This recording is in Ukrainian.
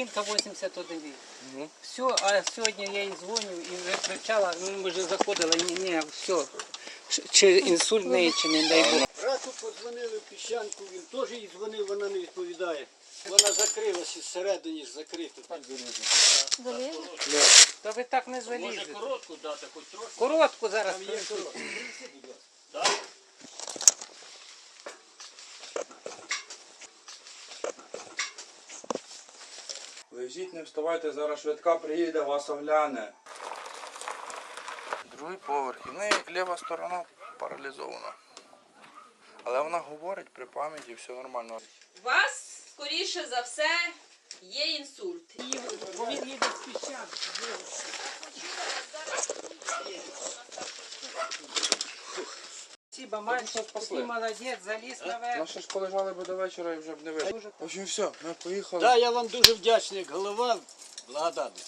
жінка 81 рік. Ну. Все, а сьогодні я їй дзвоню і вже кричала, ну ми вже заходили, ні, ні, все. Чи- інсульт неї, чи не дай Бог. Брату подзвонили в піщанку, він теж їй дзвонив, вона не відповідає. Вона закрилася зсередині ж закрита. Та ви так не залізете. коротку дати, хоч трошки. Коротку зараз. Там є коротку. Принеси, будь ласка. Лежіть, не вставайте, зараз швидка приїде, вас огляне. Другий поверх. І в неї ліва сторона паралізована. Але вона говорить при пам'яті, все нормально. У вас, скоріше за все, є інсульт. Спасибо, мальчик, ти молодець, заліз Ну наверх. ще ж полежали би до вечора і вже б не вийшли. Дуже В общем, все, ми поїхали. Да, я вам дуже вдячний, голова. Благодарний.